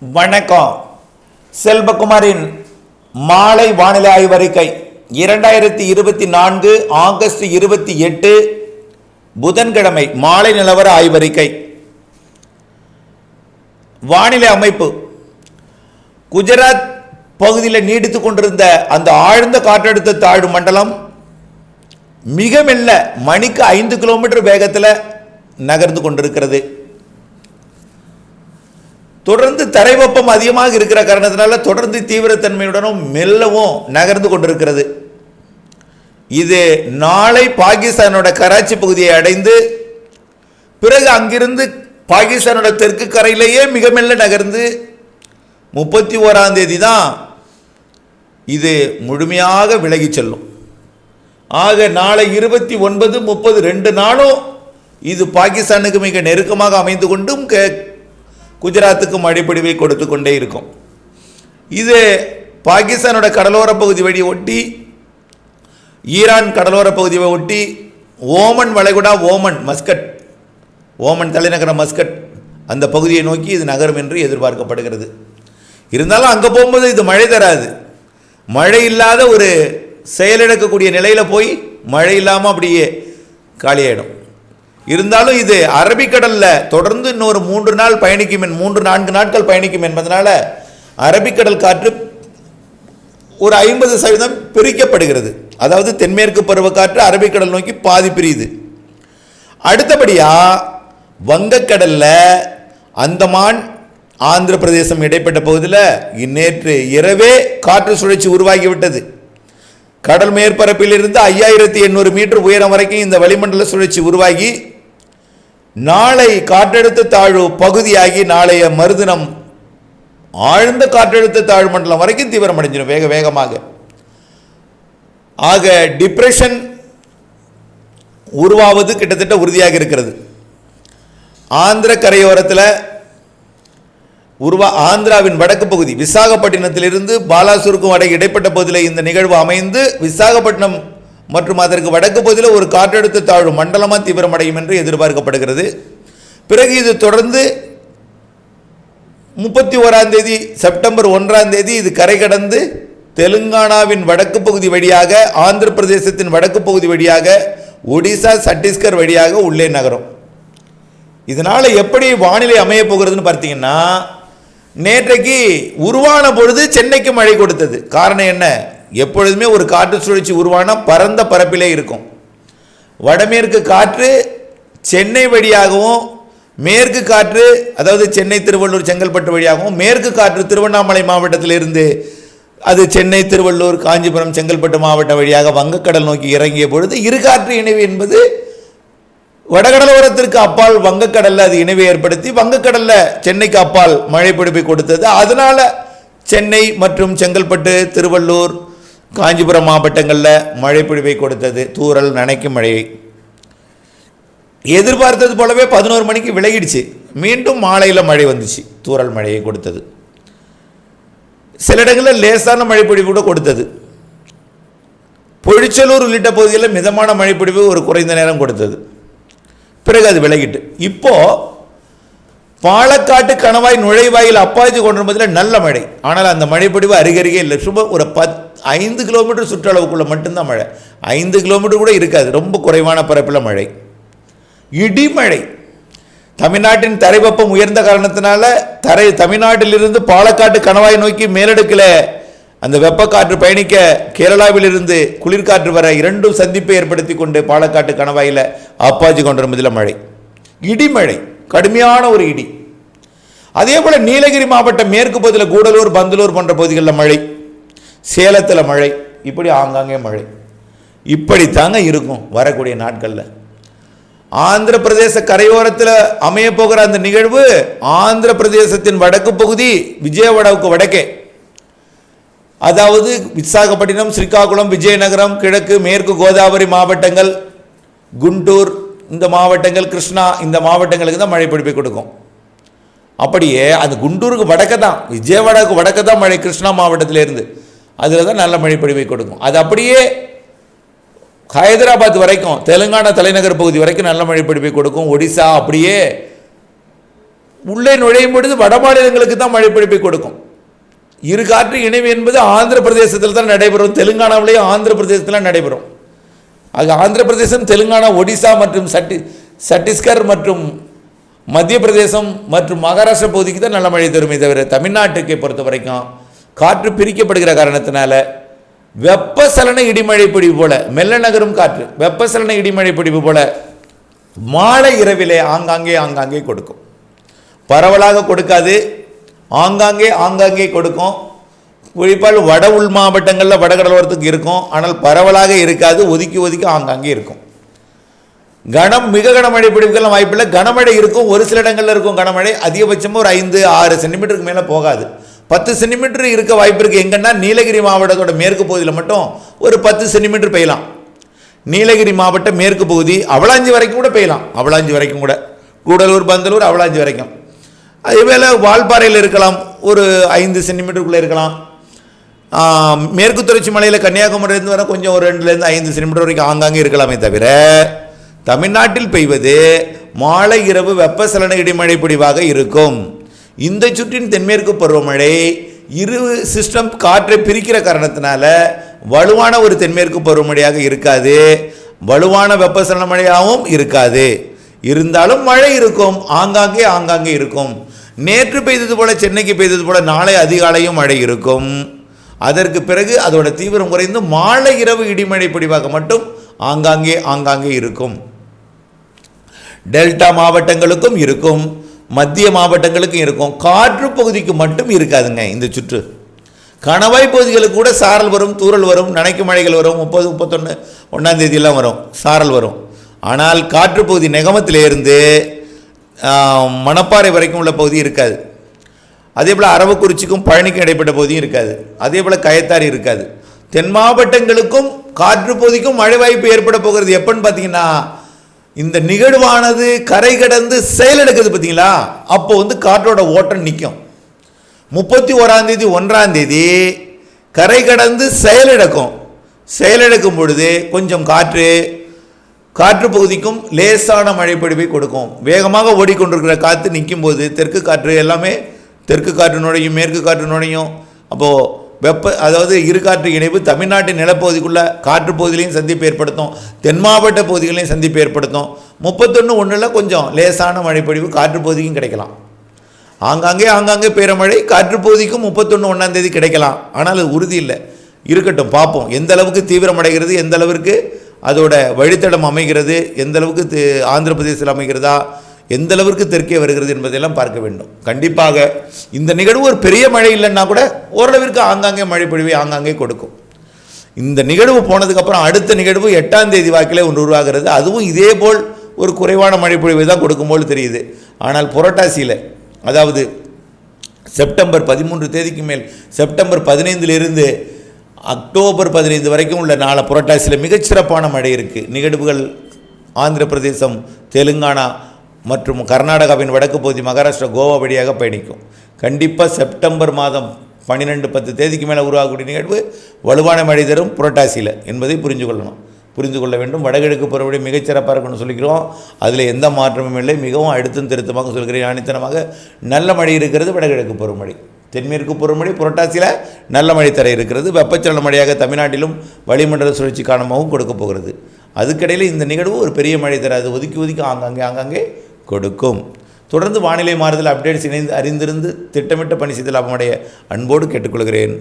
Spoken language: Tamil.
வணக்கம். செல்வகுமாரின் மாலை வானிலை ஆய்வறிக்கை இரண்டாயிரத்தி இருபத்தி நான்கு ஆகஸ்ட் இருபத்தி எட்டு புதன்கிழமை மாலை நிலவர ஆய்வறிக்கை. வானிலை அமைப்பு. குஜராத் பகுதியில் நீடித்து கொண்டிருந்த அந்த ஆழ்ந்த காற்றழுத்த தாழ்வு மண்டலம் மிக மெல்ல மணிக்கு ஐந்து கிலோமீட்டர் வேகத்தில் நகர்ந்து கொண்டிருக்கிறது. தொடர்ந்து தரைவெப்பம் அதிகமாக இருக்கிற காரணத்தினால தொடர்ந்து தீவிரத்தன்மையுடனும் மெல்லவும் நகர்ந்து கொண்டிருக்கிறது. இது நாளை பாகிஸ்தானோட கராச்சி பகுதியை அடைந்து பிறகு அங்கிருந்து பாகிஸ்தானோட தெற்கு கரையிலேயே மிக மெல்ல நகர்ந்து முப்பத்தி ஓராம் தேதி தான் இது முழுமையாக விலகி செல்லும். ஆக நாளை இருபத்தி ஒன்பது முப்பது ரெண்டு நாளும் இது பாகிஸ்தானுக்கு மிக நெருக்கமாக அமைந்து கொண்டும் குஜராத்துக்கும் அடிப்படைவை கொடுத்து கொண்டே இருக்கும். இது பாகிஸ்தானோட கடலோர பகுதி வழி ஒட்டி ஈரான் கடலோர பகுதியை ஒட்டி ஓமன் வளைகுடா ஓமன் மஸ்கட் ஓமன் தலைநகரம் மஸ்கட் அந்த பகுதியை நோக்கி இது நகரும் என்று எதிர்பார்க்கப்படுகிறது. இருந்தாலும் அங்கே போகும்போது இது மழை தராது. மழை இல்லாத ஒரு செயலிழக்கக்கூடிய நிலையில் போய் மழை இல்லாமல் அப்படியே காலியாயிடும். இருந்தாலும் இது அரபிக்கடலில் தொடர்ந்து இன்னொரு மூன்று நாள் பயணிக்கும் மூன்று நான்கு நாட்கள் பயணிக்கும் என்பதனால அரபிக்கடல் காற்று ஒரு ஐம்பது சதவீதம் பிரிக்கப்படுகிறது. அதாவது தென்மேற்கு பருவக்காற்று அரபிக்கடல் நோக்கி பாதி பிரியுது. அடுத்தபடியாக வங்கக்கடலில் அந்தமான் ஆந்திர பிரதேசம் இடைப்பட்ட பகுதியில் நேற்று இரவே காற்று சுழற்சி உருவாகிவிட்டது. கடல் மேற்பரப்பில் இருந்து ஐயாயிரத்தி எண்ணூறு மீட்டர் உயரம் வரைக்கும் இந்த வளிமண்டல சுழற்சி உருவாகி நாளை காற்றழுத்த தாழ்வு பகுதியாகி நாளைய மறுதினம் ஆழ்ந்த காற்றழுத்த தாழ்வு மண்டலம் வரைக்கும் தீவிரமடைஞ்சிடும் வேக வேகமாக. ஆக டிப்ரெஷன் உருவாவது கிட்டத்தட்ட உறுதியாக இருக்கிறது. ஆந்திர கரையோரத்தில் உருவா ஆந்திராவின் வடக்கு பகுதி விசாகப்பட்டினத்திலிருந்து பாலாசூருக்கும் வடக்கு இடைப்பட்ட பகுதியில் இந்த நிகழ்வு அமைந்து விசாகப்பட்டினம் மற்றும் அதற்கு வடக்கு பகுதியில் ஒரு காற்றழுத்த தாழ்வு மண்டலமாக தீவிரமடையும் என்று எதிர்பார்க்கப்படுகிறது. பிறகு இது தொடர்ந்து முப்பத்தி ஓராம் தேதி செப்டம்பர் ஒன்றாம் தேதி இது கரை கடந்து தெலுங்கானாவின் வடக்கு பகுதி வழியாக ஆந்திர பிரதேசத்தின் வடக்கு பகுதி வழியாக ஒடிசா சத்தீஸ்கர் வழியாக உள்ளே நகரும். இதனால் எப்படி வானிலை அமைய போகிறதுன்னு பார்த்தீங்கன்னா நேற்றைக்கு உருவான பொழுது சென்னைக்கு மழை கொடுத்தது. காரணம் என்ன? எப்பொழுதுமே ஒரு காற்று சுழற்சி உருவான பரந்த பரப்பிலே இருக்கும். வடமேற்கு காற்று சென்னை வழியாகவும் மேற்கு காற்று அதாவது சென்னை திருவள்ளூர் செங்கல்பட்டு வழியாகவும் மேற்கு காற்று திருவண்ணாமலை மாவட்டத்திலிருந்து அது சென்னை திருவள்ளூர் காஞ்சிபுரம் செங்கல்பட்டு மாவட்டம் வழியாக வங்கக்கடல் நோக்கி இறங்கிய பொழுது இரு காற்று இணைவு என்பது வடகடலோரத்திற்கு அப்பால் வங்கக்கடலில் அது இணைவை ஏற்படுத்தி வங்கக்கடலில் சென்னைக்கு அப்பால் மழை பிடிப்பை கொடுத்தது. அதனால் சென்னை மற்றும் செங்கல்பட்டு திருவள்ளூர் காஞ்சிபுரம் மாவட்டங்களில் மழை கொடுத்தது தூறல் நனைக்கும் மழையை எதிர்பார்த்தது போலவே பதினோரு மணிக்கு விலகிடுச்சு. மீண்டும் மாலையில் மழை வந்துச்சு தூரல் மழையை கொடுத்தது. சில இடங்களில் லேசான மழைப்பொழிவு கூட கொடுத்தது. பொழிச்சலூர் உள்ளிட்ட பகுதியில் மிதமான மழைப்பொழிவு ஒரு குறைந்த நேரம் கொடுத்தது. பிறகு அது விலகிட்டு. இப்போ பாலக்காட்டு கணவாய் நுழைவாயில் அப்பாச்சி கொண்டிருப்பதில் நல்ல மழை. ஆனால் அந்த மழைப்பொழிவு அருகருகே இல்லை. சும்மா ஒரு பத் ஐந்து கிலோமீட்டர் சுற்றளவுக்குள்ளே மட்டும்தான் மழை. ஐந்து கிலோமீட்டர் கூட இருக்காது. ரொம்ப குறைவான பரப்பில் மழை. இடிமழை. தமிழ்நாட்டின் தரைவெப்பம் உயர்ந்த காரணத்தினால தரை தமிழ்நாட்டிலிருந்து பாலக்காட்டு கணவாய் நோக்கி மேலடுக்கில் அந்த வெப்பக்காற்று பயணிக்க கேரளாவிலிருந்து குளிர்காற்று வர இரண்டும் சந்திப்பை ஏற்படுத்தி கொண்டு பாலக்காட்டு கணவாயில் அப்பாச்சி கொண்டிருப்பதில் மழை. இடிமழை. கடுமையான ஒரு இடி. அதே போல் நீலகிரி மாவட்டம் மேற்கு பகுதியில் கூடலூர் பந்தலூர் போன்ற பகுதிகளில் மழை. சேலத்தில் மழை இப்படி ஆங்காங்கே மழை. இப்படித்தாங்க இருக்கும் வரக்கூடிய நாட்களில். ஆந்திர பிரதேச கரையோரத்தில் அமைய போகிற அந்த நிகழ்வு ஆந்திர பிரதேசத்தின் வடக்கு பகுதி விஜயவாடாவுக்கு வடக்கே. அதாவது விசாகப்பட்டினம் ஸ்ரீகாகுளம் விஜயநகரம் கிழக்கு மேற்கு கோதாவரி மாவட்டங்கள் குண்டூர் இந்த மாவட்டங்கள் கிருஷ்ணா இந்த மாவட்டங்களுக்கு தான் மழை பிடிப்பை கொடுக்கும். அப்படியே அந்த குண்டூருக்கு வடக்க தான் விஜயவாடாவுக்கு வடக்க தான் மழை கிருஷ்ணா மாவட்டத்திலேருந்து. அதில் தான் நல்ல மழை பொழிவை கொடுக்கும். அது அப்படியே ஹைதராபாத் வரைக்கும் தெலுங்கானா தலைநகர் பகுதி வரைக்கும் நல்ல மழை பொழிவை கொடுக்கும். ஒடிசா அப்படியே உள்ளே நுழையும் பொழுது வட மாநிலங்களுக்கு தான் மழை கொடுக்கும். இரு காற்று இணைவு என்பது ஆந்திர பிரதேசத்தில் தான் நடைபெறும். தெலுங்கானாவிலேயே ஆந்திர பிரதேசத்தில் நடைபெறும். ஆக ஆந்திர பிரதேசம் தெலுங்கானா ஒடிசா மற்றும் சட்டி சட்டீஸ்கர் மற்றும் மத்திய பிரதேசம் மற்றும் மகாராஷ்டிரா பகுதிக்கு தான் நல்ல மழை தருமே தவிர தமிழ்நாட்டுக்கு பொறுத்த வரைக்கும் காற்று பிரிக்கப்படுகிற காரணத்தினால வெப்பசலன இடிமழை பிடிவு போல மெல்ல நகரும் காற்று வெப்பசலன இடிமழை பிடிவு போல மாலை இரவிலே ஆங்காங்கே ஆங்காங்கே கொடுக்கும். பரவலாக கொடுக்காது ஆங்காங்கே ஆங்காங்கே கொடுக்கும். குறிப்பால் வட உள் மாவட்டங்களில் வடகடலோரத்துக்கு இருக்கும் ஆனால் பரவலாக இருக்காது ஒதுக்கி ஒதுக்கி ஆங்காங்கே இருக்கும். கனம் மிக கனமழை பிடிப்புக்கெல்லாம் வாய்ப்பில்லை. கனமழை இருக்கும் ஒரு சில இடங்களில் இருக்கும் கனமழை அதிகபட்சமாக ஒரு ஐந்து ஆறு சென்டிமீட்டருக்கு மேலே போகாது. பத்து சென்டிமீட்டர் இருக்க வாய்ப்பு இருக்குது எங்கன்னா நீலகிரி மாவட்டத்தோட மேற்கு பகுதியில் மட்டும் ஒரு பத்து சென்டிமீட்டர் பெய்யலாம். நீலகிரி மாவட்ட மேற்கு பகுதி அவலாஞ்சி வரைக்கும் கூட பெய்யலாம். அவலாஞ்சி வரைக்கும் கூட. கூடலூர் பந்தலூர் அவலாஞ்சி வரைக்கும். அதேவேளை வால்பாறையில் இருக்கலாம். ஒரு ஐந்து சென்டிமீட்டருக்குள்ளே இருக்கலாம். மேற்கு தொடர்ச்சி மலையில் கன்னியாகுமரியிலேருந்து வர கொஞ்சம் ஒரு ரெண்டுலேருந்து ஐந்து சென்டிமீட்டர் வரைக்கும் ஆங்காங்கே இருக்கலாமே தவிர தமிழ்நாட்டில் பெய்வது மாலை இரவு வெப்பசலன இடிமழை பிடிவாக இருக்கும். இந்த சுற்றின் தென்மேற்கு பருவமழை இரு சிஸ்டம் காற்றை பிரிக்கிற காரணத்தினால வலுவான ஒரு தென்மேற்கு பருவமழையாக இருக்காது. வலுவான வெப்பசலன மழையாகவும் இருக்காது. இருந்தாலும் மழை இருக்கும். ஆங்காங்கே ஆங்காங்கே இருக்கும். நேற்று பெய்தது போல சென்னைக்கு பெய்தது போல நாளை அதிகாலையும் மழை இருக்கும். அதற்கு பிறகு அதோட தீவிரம் குறைந்து மாலை இரவு இடிமழை பிடிவாக மட்டும் ஆங்காங்கே ஆங்காங்கே இருக்கும். டெல்டா மாவட்டங்களுக்கும் இருக்கும். மத்திய மாவட்டங்களுக்கும் இருக்கும். காற்று பகுதிக்கு மட்டும் இருக்காதுங்க இந்த சுற்று. கணவாய் பகுதிகளுக்கு கூட சாரல் வரும் தூரல் வரும் நனைக்கும் மழைகள் வரும் முப்பது முப்பத்தொன்று ஒன்றாம் தேதியெல்லாம் வரும் சாரல் வரும். ஆனால் காற்று பகுதி நெகமத்திலேருந்து மணப்பாறை வரைக்கும் உள்ள பகுதி இருக்காது. அதே போல் அரவக்குறிச்சிக்கும் பழனிக்கும் இடைப்பட்ட பகுதியும் இருக்காது. அதே போல் கயத்தாறு இருக்காது. தென் மாவட்டங்களுக்கும் காற்று பகுதிக்கும் மழை வாய்ப்பு ஏற்பட போகிறது எப்போன்னு பார்த்தீங்கன்னா இந்த நிகழ்வானது கரை கடந்து செயலிழக்குது பார்த்தீங்களா அப்போ வந்து காற்றோட ஓட்டம் நிற்கும் முப்பத்தி ஓராம் தேதி ஒன்றாம் தேதி கரை கடந்து செயலெடுக்கும் செயலெடுக்கும் பொழுது கொஞ்சம் காற்று காற்று பகுதிக்கும் லேசான மழை கொடுக்கும். வேகமாக ஓடிக்கொண்டிருக்கிற காற்று நிற்கும் போது தெற்கு காற்று எல்லாமே தெற்கு காற்று நுழையும் மேற்கு காற்று நுழையும். அப்போது வெப்ப அதாவது இரு காற்று இணைவு தமிழ்நாட்டின் நிலப்பகுதிக்குள்ள காற்று பகுதியிலையும் சந்திப்பு ஏற்படுத்தும் தென் மாவட்ட பகுதிகளையும் சந்திப்பு ஏற்படுத்தும். முப்பத்தொன்று ஒன்றில் கொஞ்சம் லேசான மழைப்பொழிவு காற்று பகுதிக்கும் கிடைக்கலாம். ஆங்காங்கே ஆங்காங்கே பெய்கிற மழை காற்று பகுதிக்கும் முப்பத்தொன்று ஒன்றாம் தேதி கிடைக்கலாம். ஆனால் அது உறுதி இல்லை. இருக்கட்டும் பார்ப்போம். எந்த அளவுக்கு தீவிரமடைகிறது எந்த அளவிற்கு அதோட வழித்தடம் அமைகிறது எந்த அளவுக்கு தி- ஆந்திர பிரதேசத்தில் அமைகிறதா எந்த அளவிற்கு தெற்கே வருகிறது என்பதையெல்லாம் பார்க்க வேண்டும். கண்டிப்பாக இந்த நிகழ்வு ஒரு பெரிய மழை இல்லைன்னா கூட ஓரளவிற்கு ஆங்காங்கே மழை பொழிவை ஆங்காங்கே கொடுக்கும். இந்த நிகழ்வு போனதுக்கப்புறம் அடுத்த நிகழ்வு எட்டாம் தேதி வாக்கிலே ஒன்று உருவாகிறது. அதுவும் இதே போல் ஒரு குறைவான மழைப்பொழிவை தான் கொடுக்கும் போல் தெரியுது. ஆனால் புரட்டாசியில் அதாவது செப்டம்பர் பதிமூன்று தேதிக்கு மேல் செப்டம்பர் பதினைந்திலிருந்து அக்டோபர் பதினைந்து வரைக்கும் உள்ள நாளை புரட்டாசியில் மிகச்சிறப்பான மழை இருக்குது நிகழ்வுகள் ஆந்திர பிரதேசம் தெலுங்கானா மற்றும் கர்நாடகாவின் வடக்கு பகுதி மகாராஷ்டிரா கோவா வழியாக பயணிக்கும். கண்டிப்பாக செப்டம்பர் மாதம் பன்னிரெண்டு பத்து தேதிக்கு மேலே உருவாகக்கூடிய நிகழ்வு வலுவான மழை தரும் புரட்டாசியில் என்பதை புரிந்து கொள்ளணும். புரிந்து கொள்ள வேண்டும். வடகிழக்கு பருவமழை மிகச்சிறப்பாக இருக்கும்னு சொல்லிக்கிறோம். அதில் எந்த மாற்றமும் இல்லை. மிகவும் அழுத்தம் திருத்தமாக சொல்கிறேன். ஆணித்தனமாக நல்ல மழை இருக்கிறது வடகிழக்கு பருவமழை. தென்மேற்கு பருவமழை புரட்டாசியில் நல்ல மழை தர இருக்கிறது. வெப்பச்சலன மழையாக தமிழ்நாட்டிலும் வளிமண்டல சுழற்சி காரணமாகவும் கொடுக்க போகிறது. அதுக்கிடையில் இந்த நிகழ்வு ஒரு பெரிய மழை தராது. ஒதுக்கி ஒதுக்கி ஆங்காங்கே ஆங்காங்கே கொடுக்கும். தொடர்ந்து வானிலை மாறுதல் அப்டேட்ஸ் இணைந்து அறிந்திருந்து திட்டமிட்ட பணி செய்து லாபமடைய அன்போடு கேட்டுக்கொள்கிறேன்.